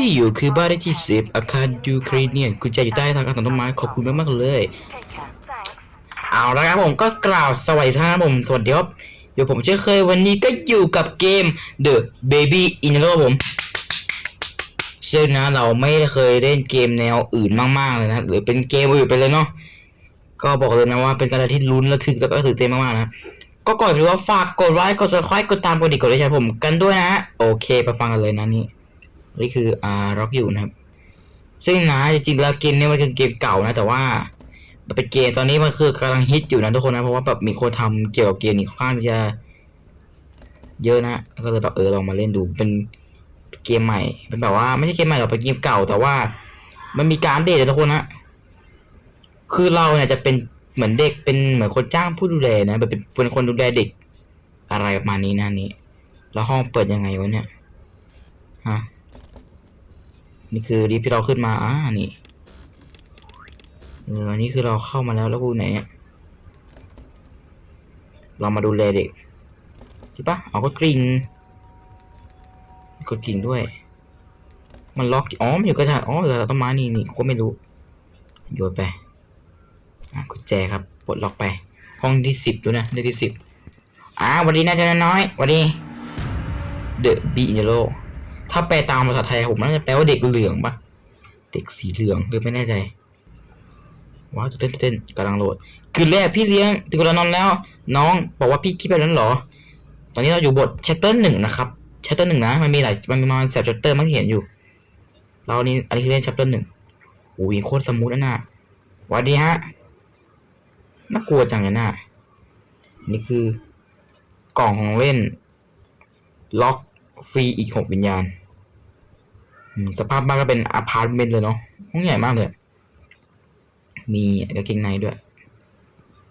ที่อยู่คือบ้านเลขที่สิบอาคารยูเครเนียนกุญแจอยู่ใต้ทางการต้นไม้ขอบคุณมากๆเลย เอาละครับผมก็กล่าวสวัสดีท่านผมสวัสดีครับอยู่ผมเช่นเคยวันนี้ก็อยู่กับเกม The Baby In Love ผมซึ่งนะเราไม่เคยเล่นเกมแนวอื่นมากๆเลยนะหรือเป็นเกมอื่นไปเลยเนาะก็บอกเลยนะว่าเป็นการที่ลุ้นระทึกแล้วก็ตื่นเต้นมากๆนะก็ก่อนถือว่าฝากกดไลค์กด subscribe กดตามกดติกดไลค์ผมกันด้วยนะ โอเคไปฟังกันเลยนะนี่ นี่คืออ่าร็อกอยู่นะครับ ซึ่งนะจริงๆแล้วเกมนี้มันคือเกมเก่านะ แต่ว่ามันเป็นเกมตอนนี้มันคือกำลังฮิตอยู่นะทุกคนนะเพราะว่าแบบมีคนทำเกี่ยวกับเกมนี้ค่อนข้างจะ เยอะนะก็เลยแบบเออลองมาเล่นดูเป็นเกมใหม่ เป็นแบบว่าไม่ใช่เกมใหม่หรอกเป็นเกมเก่า แต่ว่า มันมีการเดตนะทุกคนนะคือเราเนี่ยจะเป็นเหมือนเด็กเป็นเหมือนคนจ้างผู้ดูแลนะแบบเป็นคนดูแลเด็ก อะไรประมาณนี้นะนี่แล้วห้องเปิดยังไงวะเนี่ยฮะ นี่คือรีบที่เราขึ้นมาอ่านี่เอออันนี้คือเราเข้ามาแล้วแล้วกูไหนเนี่ยเรามาดูแลเด็กใช่ปะเอาก็กริ่งกดกริ่งด้วย มันล็อกอ๋อมันอยู่กระดาษอ๋ออยู่กระดาษต้นไม้นี่นี่ก็ไม่รู้โยนไปอะกุญแจครับปลดล็อกไป ห้องที่สิบดูนะเลขที่สิบอ่าววันนี้น่าจะน้อยวันนี้ The b e i n o ถ้าแปลตามภาษาไทยผมน่าจะแปลว่าเด็กเหลืองปะเด็กสีเหลืองหรือไม่แน่ใจว้าวเต้นเต้นกำลังโหลด คือแรกพี่เลี้ยงติกุลานนแล้ว น้องบอกว่าพี่คิดไปนั้นหรอ ตอนนี้เราอยู่บท chapter หนึ่งนะครับ chapter หนึ่งนะมันมีหลายมันมีมาแสบ chapter มันเห็นอยู่ เรานี่อันนี้คือเล่น chapter หนึ่งโอ้ยโคตรสมูทนะน่ะวัสดีฮะน่ากลัวจังเลยน่ะนี่คือกล่องของเล่น ล็อกฟรีอีกหกวิญญาณ สภาพบ้านก็เป็นอพาร์ตเมนต์เลยเนาะห้องใหญ่มากเลย มีกางเกงในด้วย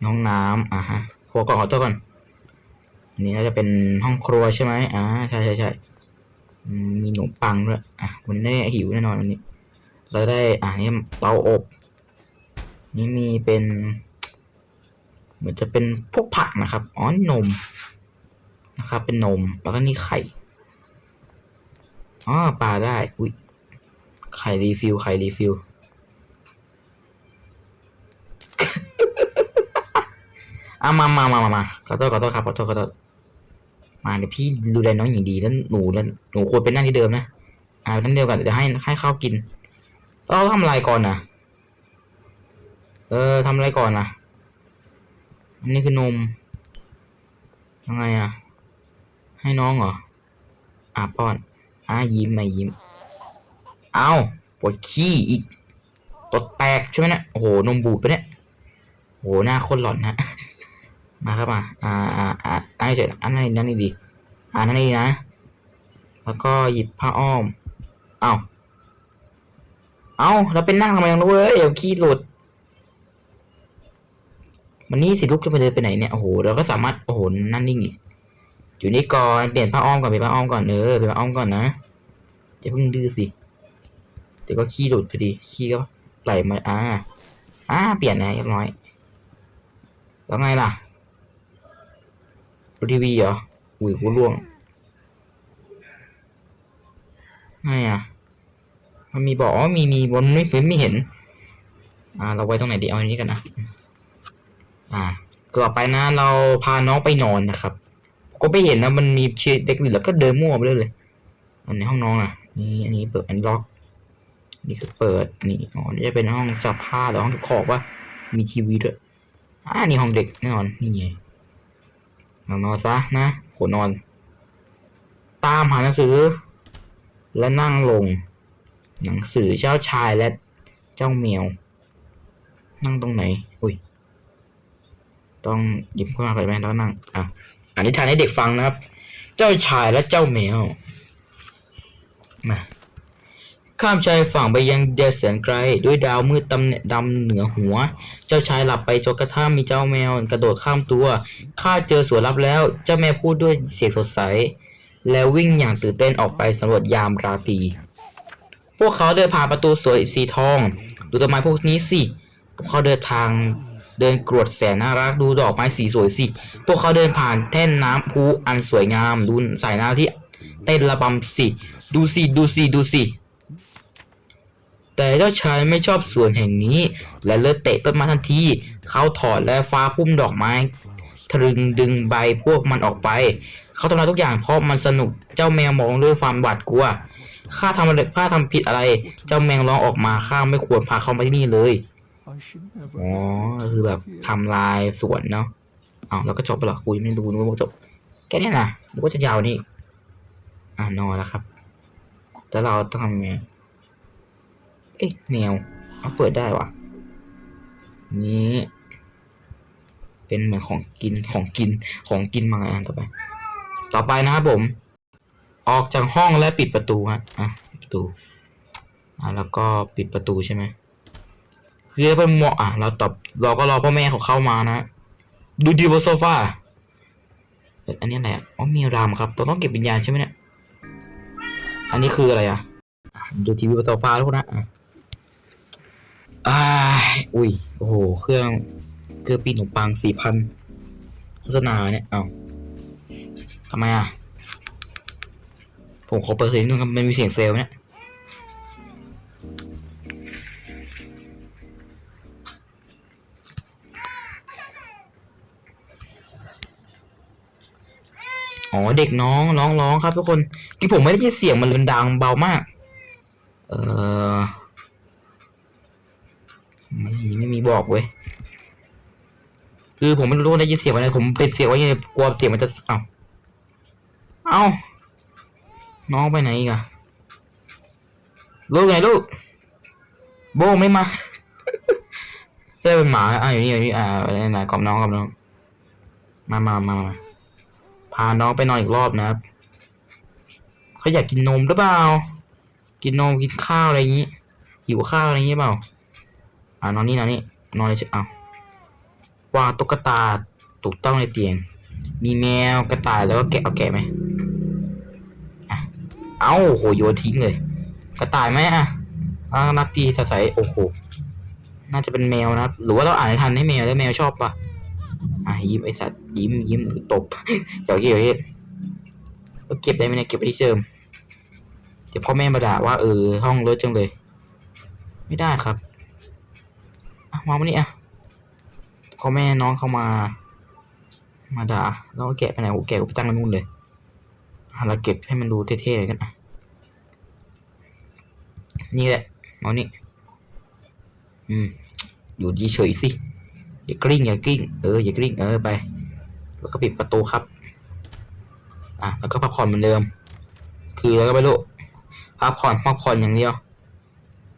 ห้องน้ำอะฮะครัวก่อนขอตัวก่อนอันนี้น่าจะเป็นห้องครัวใช่ไหมอ่าใช่ใช่ใช่มีขนมปังด้วยอะวันนี้หิวแน่นอนวันนี้เราได้อ่านี่เตาอบ นี่มีเป็น เหมือนจะเป็นพวกผักนะครับอ๋อนมนะครับ เป็นนมแล้วก็นี่ไข่ อ๋อปลาได้ อุ้ยไข่รีฟิลไข่รีฟิลอะมามามามามาขอโทษขอโทษครับขอโทษขอโทษมาเดี๋ยวพี่ดูแลน้องอย่างดีแล้วหนูแล้วหนูควรไปนั่งที่เดิมนะ อ่านั่งเดียวกันเดี๋ยวให้ให้ข้าวกินเราทำอะไรก่อนนะเออทำอะไรก่อนนะอันนี้คือนมยังไงอะ ให้น้องเหรอ อะป้อน อะยิ้มมายิ้ม เอาปวดขี้อีกตดแตกใช่ไหมเนะโอ้โห นมบูดไปเนี่ยโอ้โห หน้าคนหลอนนะ มาครับมา อ่าอ่าอ่าอันนี้เฉยอันนี้นั่นนี่ดีอ่านั่นนี่นะ แล้วก็หยิบผ้าอ้อม เอาเอาเราเป็นนั่งทำไมยังรู้เว้ยเดี๋ยวขี้หลุด มันนี่สิลุกจะไปเดินไปไหนเนี่ย โอ้โห เราก็สามารถ โอ้โห นั่นนิ่งอีก อยู่นี่ก่อนเปลี่ยนผ้าอ้อมก่อนเปลี่ยนผ้าอ้อมก่อนเออเปลี่ยนผ้าอ้อมก่อนนะจะเพิ่งดื้อสิเดี๋ยวก็ขี้หลุดพอดีขี้ก็ไหลมาอ่าอ่าเปลี่ยนนะเรียบร้อย แล้วไงล่ะดูทีวีเหรออุ้ยกูร่วงไงอะมันมีบอกอ๋อมีมีบนไม่ไม่ไม่เห็น อ่า เราไว้ตรงไหนดีเอาอันนี้กันนะอ่าต่อไปนะเราพาน้องไปนอนนะครับ ก็ไม่เห็นนะมันมีเชียเด็กอื่นแล้วก็เดินมั่วไปเลยเลยอันในห้องน้องอะนี่อันนี้เปิดอันนี้ล็อกนี่คือเปิดอันนี้อ๋อนี่จะเป็นห้องซักผ้าหรือห้องเก็บของว่ามีทีวีด้วยอ่านี่ห้องเด็กแน่นอนนี่ไงนอนซะนะโหนอน ตามหาหนังสือ และนั่งลง หนังสือเจ้าชายและเจ้าแมวนั่งตรงไหน อุ้ย ต้องหยิบขึ้นมาก่อนไหมแล้วนั่งอะ อันนี้ทานให้เด็กฟังนะครับ เจ้าชายและเจ้าแมวมาข้ามชายฝั่งไปยังแดนแสนไกล ด้วยดาวมืดตำแหน่งดำเหนือหัว เจ้าชายหลับไปจนกระทั่งมีเจ้าแมวกระโดดข้ามตัวข้าเจอสวนลับแล้ว เจ้าแม่พูดด้วยเสียงสดใส แล้ววิ่งอย่างตื่นเต้นออกไปสำรวจยามราตรีพวกเขาเดินผ่านประตูสวยสีทอง ดูต้นไม้พวกนี้สิพวกเขาเดินทาง เดินกรวดแสนน่ารักดูดอกไม้สีสวยสิ พวกเขาเดินผ่านแท่นน้ำพุอันสวยงามดูสายน้ำที่เต้นระบำสิ ดูสิ ดูสิ ดูสิ แต่เจ้าชายไม่ชอบสวนแห่งนี้ และเลิกเตะต้นไม้ทันที เขาถอดและฟ้าพุ่มดอกไม้ทรึงดึงใบพวกมันออกไป เขาทำลายทุกอย่างเพราะมันสนุก เจ้าแมวมองด้วยความหวาดกลัว ข้าทำอะไรข้าทำผิดอะไร เจ้าแมวร้องออกมา ข้าไม่ควรพาเขามาที่นี่เลย อ๋อคือแบบทำลายสวนเนาะอ้าวแล้วก็จบไปเหรอคุยงไม่ดูนึกว่าจบแค่เนี้ยนะนึกว่าจะยาวนี่อ่านอนแล้วครับ แล้วเราต้องทำไงเอ๊ะแมวเอาเปิดได้วะนี่เป็นเหมือนของกินของกินของกินมาอันต่อไป ต่อไปนะครับผม ออกจากห้องและปิดประตูฮะอะปิดประตูอะแล้วก็ปิดประตูใช่ไหม คือเป็นหมออะ เราตอบเราก็รอพ่อแม่เขาเข้ามานะ ดูดีบนโซฟาอันนี้อะไรอ๋อมีรามครับต้องต้องเก็บวิญญาณใช่ไหมเนี่ย อันนี้คืออะไรอะ ดูทีวีบนโซฟาทุกคนนะอ่าอุ้ย โอ้โห เครื่องเครื่องปีนขนมปังสี่พันโฆษณาเนี่ย เอ้าทำไมอะ ผมขอเปิดเสียงหนึงครับ มันมีเสียงเซลล์เนี่ย อ๋อเด็กน้องร้องร้องครับทุกคนที่ผมไม่ได้ยินเสียงมันมันดังเบามาก เออไม่มีไม่มีบอกเว้ยคือผมไม่รู้ได้ยินเสียงอะไรผมเป็นเสียงไว่ายังกลัวเสียงมันจะเอ้าเอ้าน้องไปไหนอีกอะลูกไหนลูก โบไม่มาเจ้เป็นหมาอะอยู่นี่อยู่นี่อ่าไหนไหนกอบน้องกอบน้อง มามามามาาน้องไปนอนอีกรอบนะครับเขาอยากกินนมหรือเปล่า กินนมกินข้าวอะไรอย่างงี้ หิวข้าวอะไรอย่างงี้เปล่า อ่านอนนี่นอนนี่นอนเลยเอาวางตุ๊กตาถูกต้องในเตียง มีแมวกระต่ายแล้วก็แกะเอาแกะไหมอะเอาโหโยนทิ้งเลย กระต่ายไหมอะอ่านักตีสใสโอ้โหน่าจะเป็นแมวนะหรือว่าเราอ่านทันให้แมวแล้วแมวชอบปะ อะยิ้มไอสัตว์ยิ้มยิ้มตบเดี๋ยวเดี๋ยวเดี๋ยวเราเก็บได้ไหมเนี่ยเก็บไว้ที่เดิมเดี๋ยวพ่อแม่มาด่าว่าเออห้องเลอะจังเลย ไม่ได้ครับอะวาว้นี่อะพ่อแม่น้องเข้ามา มาด่าแล้วก็แกะไปไหนโอ้แกะไปตั้งไว้นู่นเลยอะเราเก็บให้มันดูเท่ๆเลยกันอะนี่แหละเอานี่อืมอยู่ดีเฉยสิ อย่ากลิ้งอย่ากลิ้งเอออย่ากลิ้งเออไป แล้วก็ปิดประตูครับ อะแล้วก็พักผ่อนเหมือนเดิม คือแล้วก็ไปลูกพักผ่อนพักผ่อนอย่างเดียว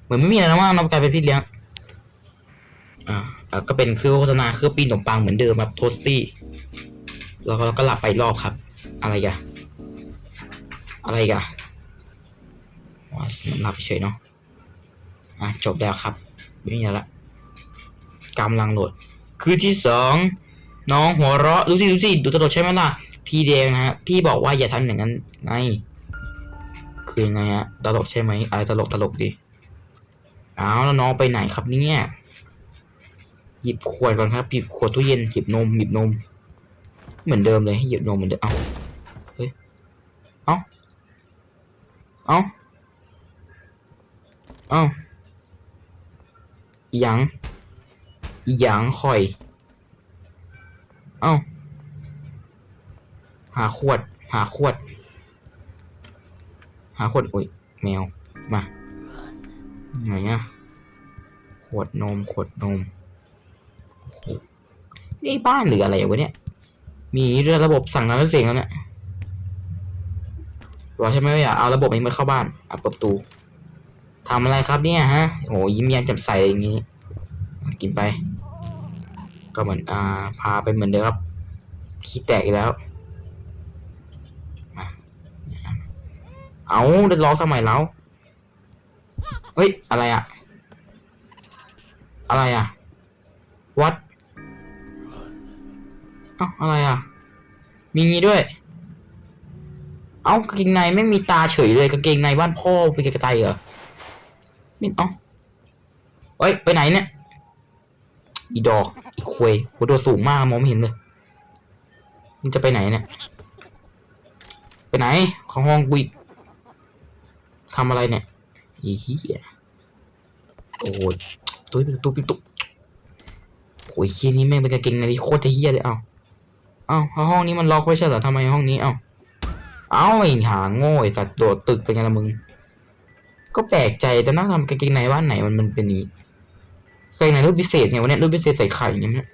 เหมือนไม่มีอะไรนะว่างนอกจากเป็นพี่เลี้ยงอ่าแล้วก็เป็นเครื่องโฆษณาเครื่องปีนขนมปังเหมือนเดิมครับโทสตี้แล้วก็แล้วก็หลับไปรอบครับ อะไรกันอะไรกันว้าหลับเฉยเนาะอะจบแล้วครับ ไม่มีอะไรละกำลังโหลด คือที่สองน้องหัวเราะดูสิดูสิดูตลกใช่ไหมล่ะ พี่แดงนะฮะพี่บอกว่าอย่าทำอย่างนั้นไงคือไงฮะตลกใช่ไหมอะไรตลกตลกดิอ้าวแล้วน้องไปไหนครับเนี่ยหยิบขวดก่อนครับหยิบขวดตู้เย็นหยิบนมหยิบนม เหมือนเดิมเลยให้หยิบนมเหมือนเดิมเอาเฮ้ยเอาเอาเอาอีหยัง อีหยังข่อย เอ้า หาขวด หาขวด หาขวดอุ้ยแมว มา ไหนอะขวดนม ขวดนม นี่บ้านหรืออะไรวะเนี่ย มีเรื่องระบบสั่งงานเสียงแล้วเนี่ยบอใช่ไหมว่าอย่าเอาระบบนี้มาเข้าบ้านอะเปิดประตูทำอะไรครับเนี่ยฮะโอ้โหยิ้มแย้มแจ่มใสอย่างนี้ กินไป ก็เหมือนอ่าพาไปเหมือนเดิมครับขี้แตกอีกแล้วมาเอาเดินร้องทำไมแล้วเฮ้ย อะไรอะอะไรอะวัดเอ้าอะไรอะมีงี้ด้วย เอากางเกงในไม่มีตาเฉยเลยกางเกงในบ้านพ่อเป็นกระต่ายเหรอมินเอ้าเฮ้ย ไปไหนเนี่ย อีดอกอีควยโหตัวสูงมากมองไม่เห็นเลยมันจะไปไหนเนี่ย ไปไหน ของห้องกุยทำอะไรเนี่ยอีเหี้ยโอ้โหตุ๊บตุ๊บตุ๊บโอ้ยเฮียนี้แม่งเป็นกางเกงในที่โคตรจะเฮี้ยเลยเอ้าเอ้าเอาห้องนี้มันล็อกไว้ใช่เหรอทำไมห้องนี้เอ้าเอ้าไอ้หาโง่ไอ้สัตว์โดดตึกเป็นไงล่ะมึง ก็แปลกใจแต่น่าทำกางเกงในบ้านไหนมันมันเป็นอย่างนี้ ใส่ในรูปพิเศษไงวันนี้รูปพิเศษใส่ไข่อย่างเงี้ย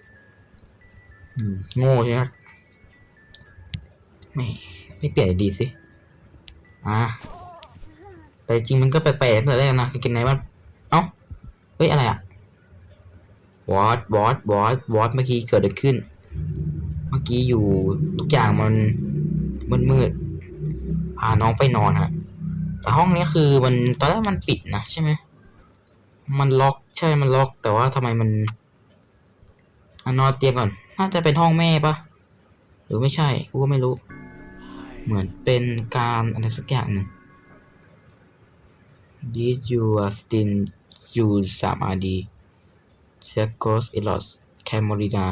โง่ใช่ไหมไม่ไม่เปลี่ยนดีสิอ่าแต่จริงมันก็แปลกๆตั้งแต่แรกนะกางเกงในบ้านเอ้าเฮ้ยอะไรอะวอตวอตวอตวอตเมื่อกี้เกิดอะไรขึ้น เมื่อกี้อยู่ทุกอย่างมันมันมืดพาน้องไปนอนฮะแต่ห้องนี้คือมันตอนแรกมันปิดนะใช่ไหม มันล็อกใช่มันล็อกแต่ว่าทำไมมันอนอนเตียงก่อน น่าจะเป็นห้องแม่ปะหรือไม่ใช่กูก็ไม่รู้ เหมือนเป็นการอะไรสักอย่างหนึ่ง Did you still use 3 RD Chakos Elos Camorina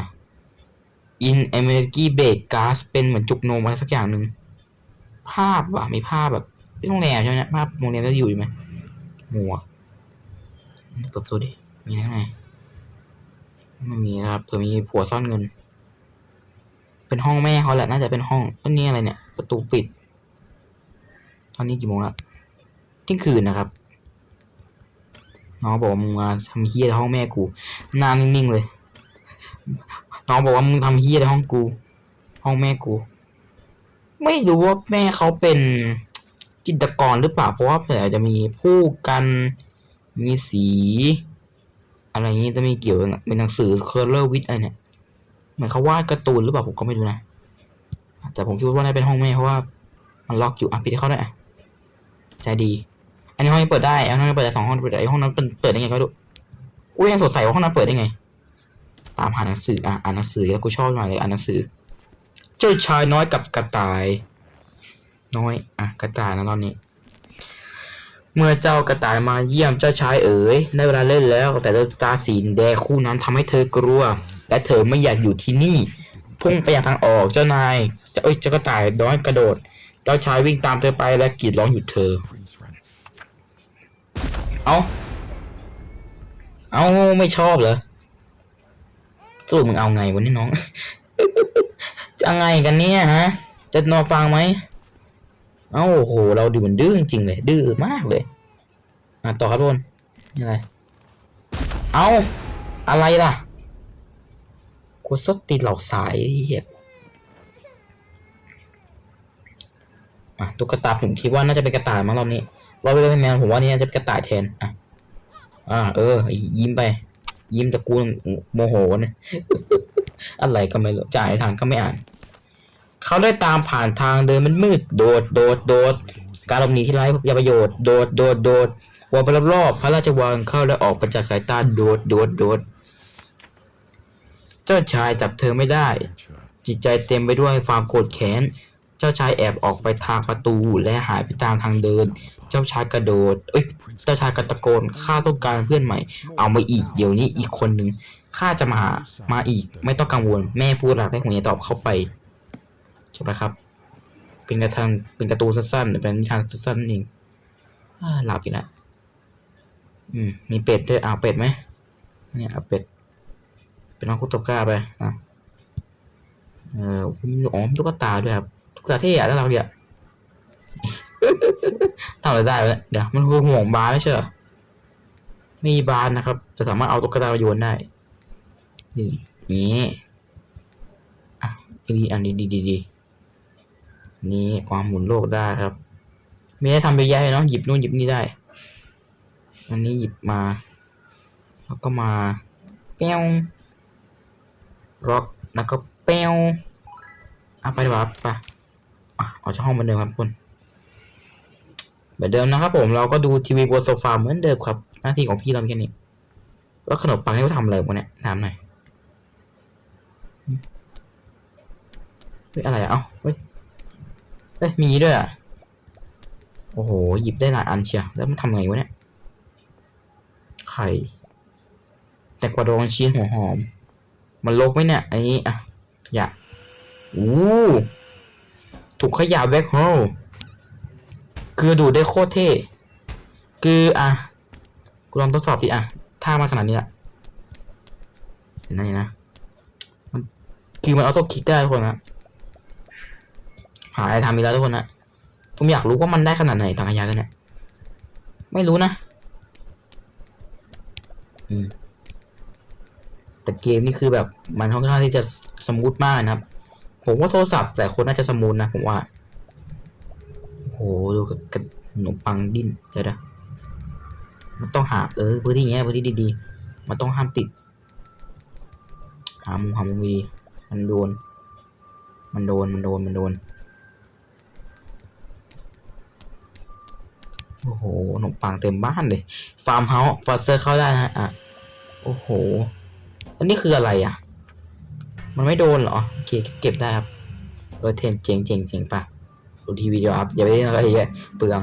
In American Bake Gas เป็นเหมือนจุกนมอะไรสักอย่างหนึ่ง ภาพว่ะมีภาพแบบที่โรงแรมใช่ไหมภาพโรงแรมจะอยู่อยู่ไหมหมวก เปิดประตูดิ มีอะไรข้งในไม่มีนะครับเผื่อมีผัวซ่อนเงิน เป็นห้องแม่เขาแหละน่าจะเป็นห้องต้นนี้อะไรเนี่ย ประตูปิด ตอนนี้กี่โมงละเที่ยงคืนนะครับน้องบอกว่ามึงมาทำเฮี้ยในห้องแม่กูหน้านิ่งๆเลย น้องบอกว่ามึงทำเฮี้ยในห้องกู ห้องแม่กู ไม่รู้ว่าแม่เขาเป็นจิตรกรหรือเปล่าเพราะว่าแต่จะมีผู้กัน มีสี อะไรอย่างนี้จะมีเกี่ยวเป็นหนังสือเคอร์เลอร์วิทอะไรเนี่ยเหมือนเขาวาดการ์ตูนหรือเปล่าผมก็ไม่รู้นะ แต่ผมคิดว่าน่าเป็นห้องแม่เพราะว่ามันล็อกอยู่อะปิดให้เขาได้อะใจดี อันนี้ห้องนี้เปิดได้อันนี้เปิดได้สองห้องเปิดได้ไอห้องนั้นเปิดได้ไงก็ได้กูยังสงสัยว่าห้องนั้นเปิดได้ไง ตามหาหนังสืออะอ่านหนังสือแล้วกูชอบมากเลยอ่านหนังสือ เจ้าชายน้อยกับกระต่าย น้อยอะกระต่ายนะตอนนี้ เมื่อเจ้ากระต่ายมาเยี่ยมเจ้าชายเอ๋ยได้เวลาเล่นแล้ว แต่ดวงตาสีแดงคู่นั้นทำให้เธอกลัว และเธอไม่อยากอยู่ที่นี่ พุ่งไปยังทางออกเจ้านายเจ้าเอ้ยเจ้ากระต่ายน้อยกระโดด เจ้าชายวิ่งตามเธอไปและกรีดร้องหยุดเธอ เอาเอาไม่ชอบเหรอสรุปมึงเอาไงวันนี้น้อง จะไงกันเนี่ยฮะ จะนอนฟังไหม เอ้าโอ้โห เราดูเหมือนดื้อจริงๆเลย ดื้อมากเลย อะต่อครับทุกคนนี่อะไร เอาอะไรล่ะกูสดติดเหล่าสายเหี้ยอะตุ๊กตาผมคิดว่าน่าจะเป็นกระต่ายมั้งรอบนี้รอบนี้เป็นแมวผมว่านี่น่าจะเป็นกระต่ายแทนอะอ่า เออ ยิ้มไป ยิ้มตะกูลโมโหเนี่ยอะไรก็ไม่รู้จ่ายทางก็ไม่อ่าน เขาได้ตามผ่านทางเดินมันมืดโดดโดดโดด การหลบหนีที่ไร้ประโยชน์โดดโดดโดดวนไปรอบๆพระราชวังเข้าและออกไปจากสายตาโดดโดดโดดเจ้าชายจับเธอไม่ได้ จิตใจเต็มไปด้วยความโกรธแค้น เจ้าชายแอบออกไปทางประตูและหายไปตามทางเดิน เจ้าชายกระโดด เอ้ย เจ้าชายกระตะโกนข้าต้องการเพื่อนใหม่ เอามาอีกเดี๋ยวนี้อีกคนหนึ่งข้าจะมาหามาอีก ไม่ต้องกังวล แม่พูดหลักได้หัวใจตอบเข้าไป ใช่ไหมครับ เป็นกระทังเป็นการ์ตูนสั้นๆหรือเป็นนิทานสั้นๆนั่นเองอ่าหลับอีกแล้วอืมมีเป็ดด้วยอ้าวเป็ดไหมเนี่ยเอาเป็ด เป็นน้องคุตบก้าไปอะเออมีอ๋อมีตุ๊กตาด้วยครับตุ๊กตาเท่อะแล้วเราเนี่ยทำอะไรได้เนี่ยเดี๋ยวมันคือห่วงบาร์ไม่ใช่เหรอมีบาร์นะครับ จะสามารถเอาตุ๊กตามาโยนได้ นี่นี่อะดีอันนี้ดีดีดี นี่ความหมุนโลกได้ครับ ไม่ได้ทำไปแย่เนาะหยิบนู่นหยิบนี่ได้ อันนี้หยิบมา แล้วก็มาเปี้ยวร็อกแล้วก็เปี้ยวอะไปดีกว่าไปอะออกจากห้องเหมือนเดิมครับทุกคนเหมือนเดิมนะครับผมเราก็ดูทีวีบนโซฟาเหมือนเดิมครับ หน้าที่ของพี่เราแค่นี้แล้วขนมปังนี่เขาทำอะไรวะเนี่ยถามหน่อยเฮ้ยอะไรอะเอ้าเฮ้ย เอ้ยมีด้วยอะโอ้โห หยิบได้หลายอันเชียวแล้วมันทำไงวะเนี่ย ไข่ แต่กว่าดองชีสหัวหอม มันลกไหมเนี่ยอันนี้อะขยะอู้ถูกขยะแบ็คโฮลคือดูดได้โคตรเท่ คืออะกูลองทดสอบดิอะท่ามาขนาดนี้ละเห็นไหมนะ มัน คือมันออโต้คลิกได้คนนะ หาอะไรทำอีกแล้วทุกคนนะผมอยากรู้ว่ามันได้ขนาดไหนทางขยะกันเนี่ยไม่รู้นะ อืม แต่เกมนี่คือแบบมันค่อนข้างที่จะสมูทมากนะครับ ผมว่าโทรศัพท์ แต่คนน่าจะสมูทนะผมว่าโอ้โหดูกับขนมปังดิ้นเดี๋ยวนะมันต้องหาเออพื้นที่เงี้ยพื้นที่ดีๆ มันต้องห้ามติด หามุมหามุมดี มันโดน มันโดน มันโดน มันโดน โอ้โหขนมปังเต็มบ้านเลย ฟาร์มเฮาส์ฟอสเซอร์เข้าได้นะอะ โอ้โห อันนี้คืออะไรอะ มันไม่โดนเหรอ โอเค เก็บได้ครับ เออเทนเจ๋งเจ๋งเจ๋งปะดูทีวีเดียวครับ อย่าไปเล่นอะไรเยอะเปลือง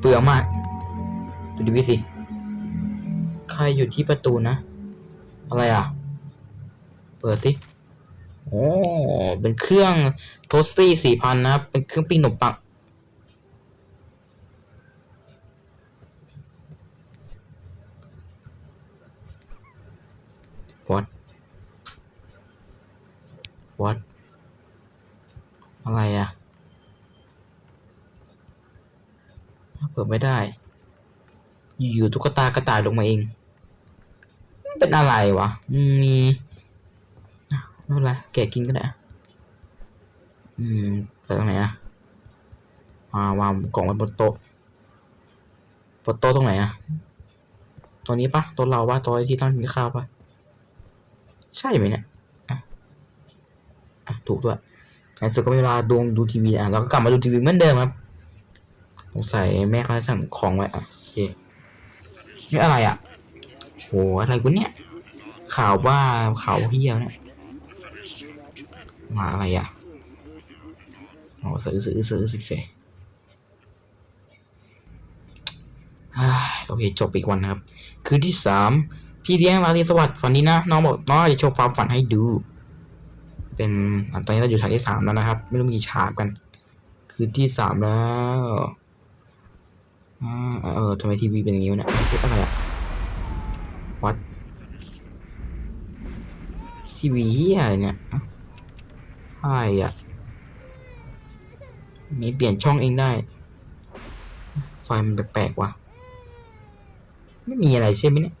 เปลืองมาก ดูทีวีสิ ใครอยู่ที่ประตูนะ อะไรอะ เปิดสิโอ้เป็นเครื่องโทสตี้สี่พันนะครับ เป็นเครื่องปิ้งขนมปัง what what อะไรอะเปิดไม่ได้ อยู่ๆตุ๊กตากระต่ายลงมาเอง เป็นอะไรวะ มีอะไม่เป็นไร แกะกินก็ได้ อืมใส่ตรงไหนอะอ่าวางกล่องไว้บนโต๊ะบนโต๊ะตรงไหนอะตรงนี้ปะโต๊ะเราปะโต๊ะที่ต้องกินข้าวปะ ใช่ไหมเนี่ยถูกด้วยในสุดก็เวลาดวงดูทีวีอะเราก็กลับมาดูทีวีเหมือนเดิมครับสงสัยแม่เขาสั่งของไว้อะโอเคนี่อะไรอะโหอะไรกูเนี่ยข่าวว่าข่าวเฮียเนี่ยมาอะไรอะอ๋อซื้อซื้อซื้อซื้อเคอ่โอเคจบอีกวันนะครับ คืนที่สาม พี่เลี้ยงราตรีสวัสดิ์ฝันดีนะ น้องบอกน้องจะโชว์ความฝันให้ดู เป็นตอนนี้เราอยู่ฉากที่สามแล้วนะครับ ไม่รู้มีกี่ฉากกัน คืนที่สามแล้วเออทำไมทีวีเป็นอย่างนี้วะเนี่ยเฮ้ยอะไรอะวัดทีวีอะไรเนี่ยอะอะไรอะมีเปลี่ยนช่องเองได้ ไฟมันแปลกๆว่ะ ไม่มีอะไรใช่ไหมเนี่ย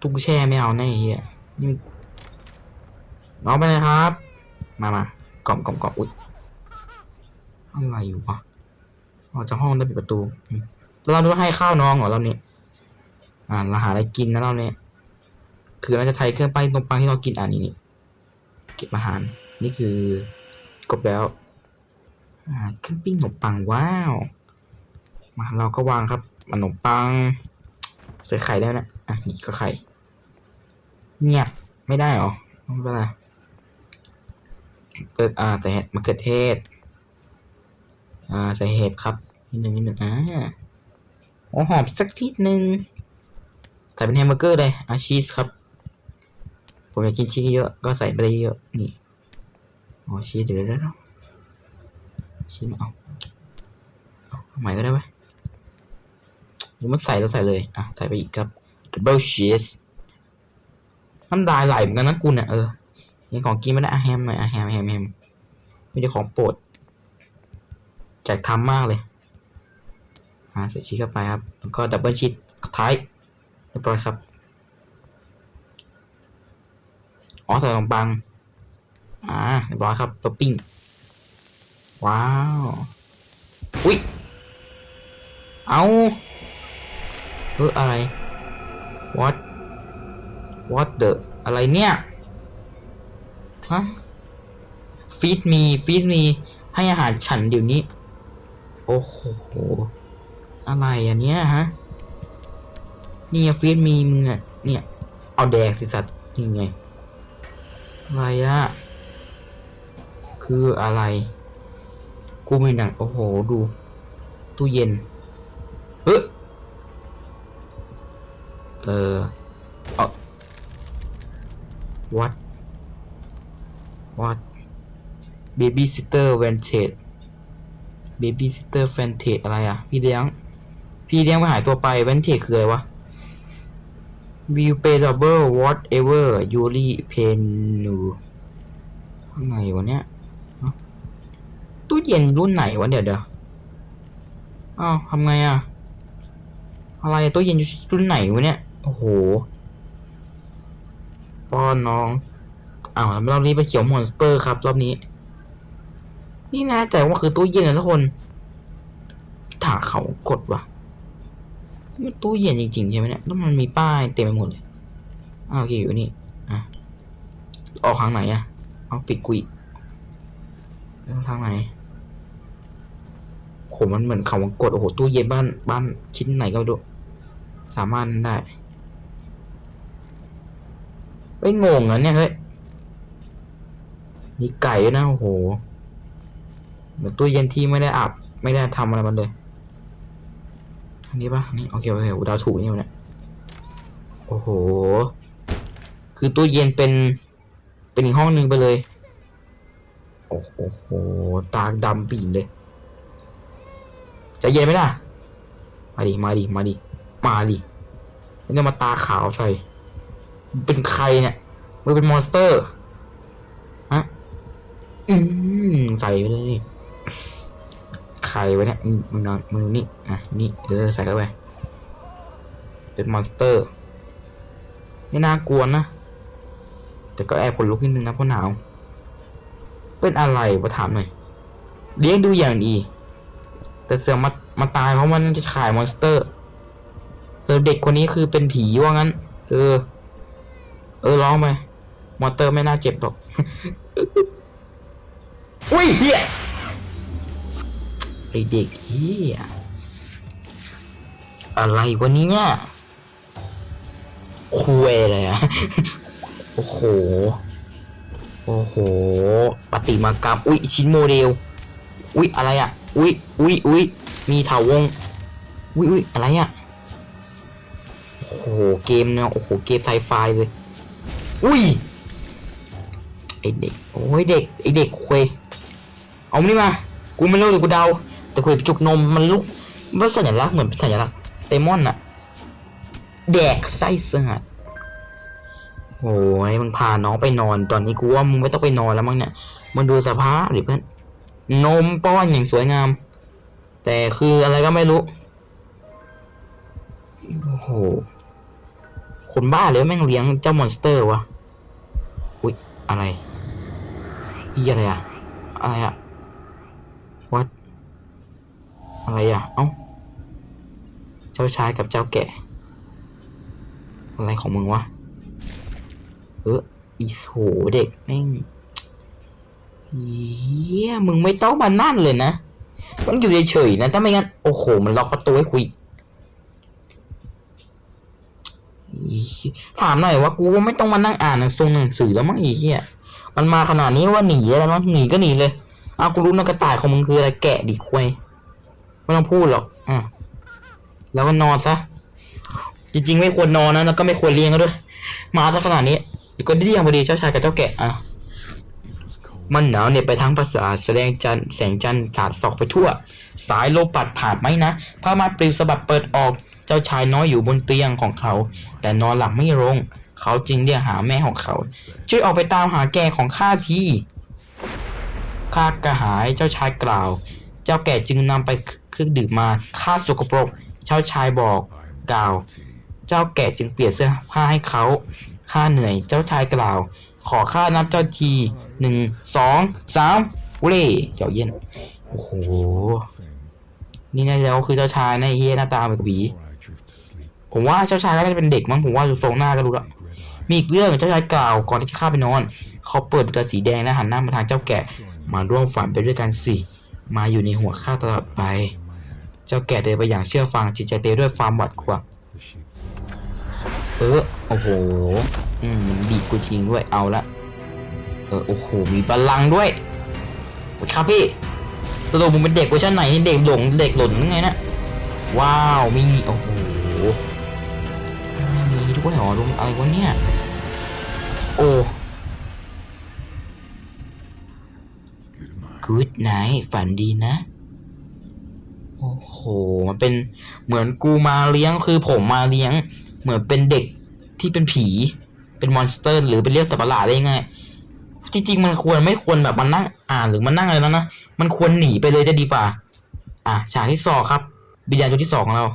ตุ้งแช่ไม่เอาแน่เฮียนี่น้องไปเลยครับ มามากล่อมกล่อมกล่อมอุ๊ยอะไรอยู่วะออกจากห้องได้ปิดประตูเราดูให้ข้าวน้องเหรอเราเนี่ยอ่าเราหาอะไรกินนะเราเนี่ยคือเราจะไทยเครื่องปั้นนมปังที่เรากินอ่านี่นี่เก็บอาหาร นี่คือกบแล้วอ่าเครื่องปิ้งขนมปังว้าวมาเราก็วางครับขนมปังใส่ไข่ได้นะอะนี่ก็ไข่ เงียบไม่ได้เหรอไม่เป็นไรเปิดอ่าใส่เห็ดมะเขือเทศ อ่าใส่เห็ดครับนิดหนึ่งนิดหนึ่งอ่าโอ้หอมสักทีหนึ่งใส่เป็นแฮมเบอร์เกอร์เลยอ่าชีสครับ ผมอยากกินชีสเยอะก็ใส่ไปเลยเยอะนี่อ๋อชีสเดี๋ยวเดี๋ยวเดี๋ยวชีสไม่เอาเอาเอาใหม่ก็ได้ไหมหรือมันใส่แล้วใส่เลยอะใส่ไปอีกครับ double cheese น้ำลายไหลเหมือนกันนะกูเนี่ยเออยังของกินไม่ได้อะแฮมหน่อยอะแฮมแฮมแฮมไม่ใช่ของโปรดแจกทำมากเลยอ่าใส่ชีสเข้าไปครับแล้วก็ดับเบิลชีสท้ายเรียบร้อยครับอ๋อใส่ขนมปังอ่าเรียบร้อยครับตัวปิ้งว้าวอุ้ยเอาเอออะไร what what the อะไรเนี่ย ฮะ feed me feed me ให้อาหารฉันเดี๋ยวนี้ โอ้โห อะไรอันเนี้ยฮะ นี่ฟีดมีมึงอะเนี่ย เอาแดกสิสัตว์นี่ไง อะไรอะคืออะไร กูไมีหนังโอ้โห ดู ตู้เย็นเฮ้ยเออเอา what what babysitter vantage babysitter vantage อะไรอะ พี่เลี้ยง พี่เลี้ยงไปหายตัวไป vantage คืออะไรวะ will pay double whatever Yuri pay you ข้างในวะเนี่ยตู้เย็นรุ่นไหนวะเดี๋ยวเดี๋ยวอ้าวทำไงอะอะไรตู้เย็นรุ่นไหนวะเนี่ย โอ้โห ป้อนน้องอ้าวรอบนี้ไปเขียวมอนสเตอร์ครับ รอบนี้ นี่นะแน่ว่าคือตู้เย็นนะทุกคนถาเขากดวะมันตู้เย็นจริงๆใช่ไหมเนี่ยแล้วมันมีป้ายเต็มไปหมดเลยอ้าวโอเคอยู่นี่อะออกทางไหนอะเอาปิดกุยแล้วทางไหนโหมันเหมือนเขามากดโอ้โหตู้เย็นบ้านบ้านชิ้นไหนก็ได้สามารถได้ ไม่งงอะเนี่ยเฮ้ย มีไก่ด้วยนะ โอ้โห เหมือนตู้เย็นที่ไม่ได้อับ ไม่ได้ทำอะไรมันเลยอันนี้ปะนี่โอเคโอเคอุดาวถูกนี่มันเนี่ยโอ้โห คือตู้เย็นเป็น เป็นอีกห้องหนึ่งไปเลย โอ้โห ตาดำปีนเลยจะเย็นไหมล่ะ มาดิ มาดิ มาดิ มาดิไม่ต้องมาตาขาวใส่ เป็นใครเนี่ยมึงเป็นมอนสเตอร์ฮะอืมใส่ไปเลยใครวะเนี่ยมึงนอนมึงนี่อะนี่เออใส่เข้าไปเป็นมอนสเตอร์ไม่น่ากลัวนะแต่ก็แอบขนลุกนิดนึงนะเพราะหนาว เป็นอะไรวะถามหน่อยเลี้ยงดูอย่างดีแต่เสือมามาตายเพราะมันจะขายมอนสเตอร์แต่เด็กคนนี้คือเป็นผีว่างั้น เออ เออร้องไปมอเตอร์ไม่น่าเจ็บหรอก อุ้ยเฮียไอเด็กเฮียอะไรวะเนี่ยคุยเลยอะโอ้โห โอ้โห ปฏิมากรรม อุ้ยชิ้นโมเดล อุ้ยอะไรอะอุ้ยอุ้ยอุ้ยมีเถาวง อุ้ยอุ้ยอะไรอะโอ้โห เกมเนี่ย โอ้โห เกมไซไฟเลย อุ้ยไอเด็กโอ้ยเด็กไอเด็กคุยเอามานี่มา กูไม่รู้เลยกูเดา แต่คุยจุกนมมันลุกมันสัญลักษณ์เหมือนสัญลักษณ์เดมอนอะแดกไส้เสือดโอ้ยมึงพาน้องไปนอนตอนนี้กูว่ามึงไม่ต้องไปนอนแล้วมั้งเนี่ยมึงดูสภาพดิเพื่อนนมป้อนอย่างสวยงาม แต่คืออะไรก็ไม่รู้โอ้โหคนบ้าเลยแม่งเลี้ยงเจ้ามอนสเตอร์วะ อะไรอีอะไรอะอะไรอะวัดอะไรอะเอ้าเจ้าชายกับเจ้าแก่อะไรของมึงวะเอออีโหเด็กแม่งเยี่ยมึงไม่ต้องมานั่นเลยนะมันอยู่เฉยๆนะ ถ้าไม่งั้น โอ้โห มันล็อกประตูให้คุยอี ถามหน่อยว่ากูไม่ต้องมานั่งอ่านหนังสือหนังสือแล้วมั้งอีเหี้ยมันมาขนาดนี้ว่าหนีแล้วมั้งหนีก็หนีเลยอ้ากูรู้นะกระต่ายของมึงคืออะไรแกะดิควยไม่ต้องพูดหรอกอะแล้วก็นอนซะจริงๆไม่ควรนอนนะแล้วก็ไม่ควรเลี้ยงก็ด้วย มาซะขนาดนี้เดี๋ยวก็เดี่ยงพอดีเจ้าชายกับเจ้าแกะอะมันหนาวเหน็บไปทั้งภาษาแสดงจันแสงจันทร์สาดสองไปทั่ว สายโลมปัดผ่านไหมนะผ้ามัดปลิวสะบัดเปิดออก จ้าชายน้อยอยู่บนเตียงของเขา แต่นอนหลับไม่ลง เขาจึงเรียกหาแม่ของเขา ช่วยออกไปตามหาแก่ของข้าทีข้ากระหายเจ้าชายกล่าว เจ้าแก่จึงนำไปเครื่องดื่มมาข้าสกปรก เจ้าชายบอกกล่าว เจ้าแก่จึงเปลี่ยนเสื้อผ้าให้เขาข้าเหนื่อย เจ้าชายกล่าว ขอข้านับเจ้าทีหนึ่งสองสามเล่เจ้าเย็นโอ้โหนี่น่าจะแล้วคือเจ้าชายในเฮียหน้าตาเหมือนกับ ผมว่าเจ้าชายก็น่าจะเป็นเด็กมั้งผมว่าดูทรงหน้าก็รู้ละมีอีกเรื่องเจ้าชายกล่าวก่อนที่จะข้าไปนอน เขาเปิดตาสีแดงและหันหน้ามาทางเจ้าแกะมาร่วมฝันไปด้วยกันสิมาอยู่ในหัวข้าตลอดไป เจ้าแกะเดินไปอย่างเชื่อฟังจิตใจเต้ด้วยความหวาดกลัวเออโอ้โห อืมมันดีกูทิ้งด้วยเอาละเออโอ้โหมีพลังด้วยครับพี่ตกลงมึงเป็นเด็กเวอร์ชันไหนเด็กหลงเด็กหล่นยังไงนะว้าวมีโอ้โห ด้วยหรอลุงอะไรวะเนี่ย โอ้ Good night ฝันดีนะ โอ้โห มันเป็นเหมือนกูมาเลี้ยงคือผมมาเลี้ยง เหมือนเป็นเด็กที่เป็นผี เป็นมอนสเตอร์ หรือเป็นเรียกสัตว์ประหลาดได้ยังไงจริงๆมันควรไม่ควรแบบมันนั่งอ่านหรือมันนั่งอะไรแล้วนะ มันควรหนีไปเลยจะดีกว่า อะฉากที่สองครับวิญญาณตัวที่สองของเรา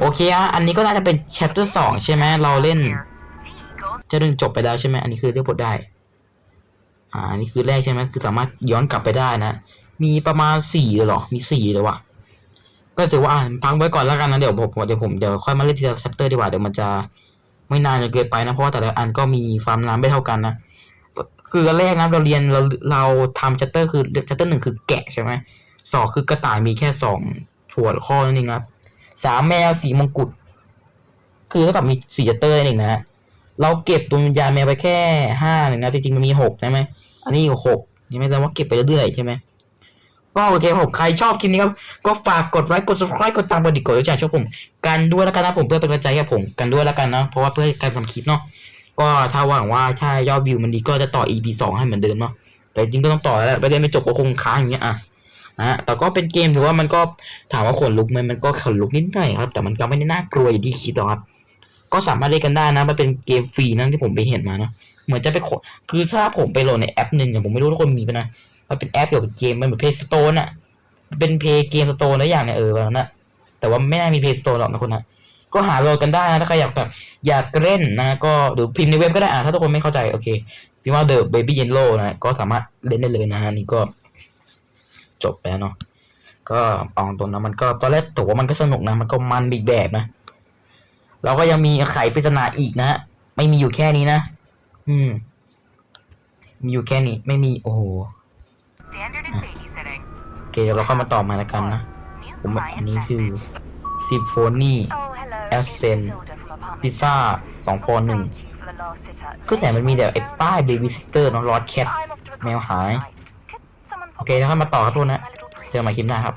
โอเคอะอันนี้ก็น่าจะเป็น chapter สองใช่ไหมเราเล่น จะดึงจบไปแล้วใช่ไหมอันนี้คือเรียกบทได้ อ่าอันนี้คือแรกใช่ไหมคือสามารถย้อนกลับไปได้นะ มีประมาณสี่เลยหรอ มีสี่เลยวะก็ถือว่าอ่านพังไว้ก่อนแล้วกันนะเดี๋ยวผมเดี๋ยวผมเดี๋ยวค่อยมาเล่นทีละ chapter ดีกว่าเดี๋ยวมันจะไม่นานจนเกินไปนะเพราะว่าแต่ละอันก็มีความนานไม่เท่ากันนะคืออันแรกนะเราเรียนเราเราทำ chapter คือ chapter หนึ่งคือแกะใช่ไหมสองคือกระต่ายมีแค่สองถั่วข้อนั่นเองครับ สามแมวสีมงกุฎคือเท่ากับมีสี่ chapter นั่นเองนะฮะเราเก็บตัววิญญาณแมวไปแค่ห้าหนึ่งนะจริงๆมันมีหกใช่ไหมอันนี้อยู่หกยังไม่แปลว่าเก็บไปเรื่อยๆใช่ไหมก็โอเคผมใครชอบคลิปนี้ครับ ก็ฝากกดไลค์กด subscribe กดตามกดดิกดด้วยใจช่วยผม กันด้วยแล้วกันนะผมเพื่อเป็นกำลังใจให้ผมกันด้วยแล้วกันนะเพราะว่าเพื่อการทำคลิปเนาะก็ถ้าหวังว่าถ้ายอดวิวมันดีก็จะต่อ EP สองให้เหมือนเดิมเนาะแต่จริงก็ต้องต่อแล้วแหละประเด็นไม่จบก็คงค้างอย่างเงี้ยอะ นะฮะแต่ก็เป็นเกมถือว่ามันก็ถามว่าขนลุกไหมมันก็ขนลุกนิดหน่อยครับ แต่มันก็ไม่ได้น่ากลัวอย่างที่คิดหรอกครับ ก็สามารถเล่นกันได้นะ มันเป็นเกมฟรีนั่นที่ผมไปเห็นมาเนาะ เหมือนจะไปขคือถ้าผมไปโหลดในแอปหนึ่งเนี่ยผมไม่รู้ทุกคนมีปะนะ มันเป็นแอปเกี่ยวกับเกม มันเหมือนเพย์สโตนอะเป็นเพย์เกมสโตนแล้วอย่างเนี่ยเออแบบนั้นนะแต่ว่าไม่น่ามีเพย์สโตนหรอกนะคุณนะก็หาโหลดกันได้นะ ถ้าใครอยากแบบอยากเล่นนะ ก็หรือพิมพ์ในเว็บก็ได้อะถ้าทุกคนไม่เข้าใจโอเคพิมพ์ว่า The Baby Yellow นะ ก็สามารถเล่นได้เลยนะฮะนี่ก็ จบไปแล้วเนาะก็เอาตรงนะมันก็ตอนแรกถือว่ามันก็สนุกนะ มันก็มันอีกแบบนะเราก็ยังมีไขปริศนาอีกนะฮะไม่มีอยู่แค่นี้นะ อืม มีอยู่แค่นี้ไม่มีโอ้โหโอเคเดี๋ยวเราค่อยมาต่อมาแล้วกันนะ ผมอันนี้คือซิมโฟนี Oh, hello. Ascent It's Hilda from Apartment พิซซ่าสองพอหนึ่งก็แต่มันมีแต่ไอ้ป้ายเบบี้ซิสเตอร์น้องรอดแคทแมวหาย โอเคแล้วค่อยมาต่อครับทุกคนนะ เจอกันใหม่คลิปหน้าครับ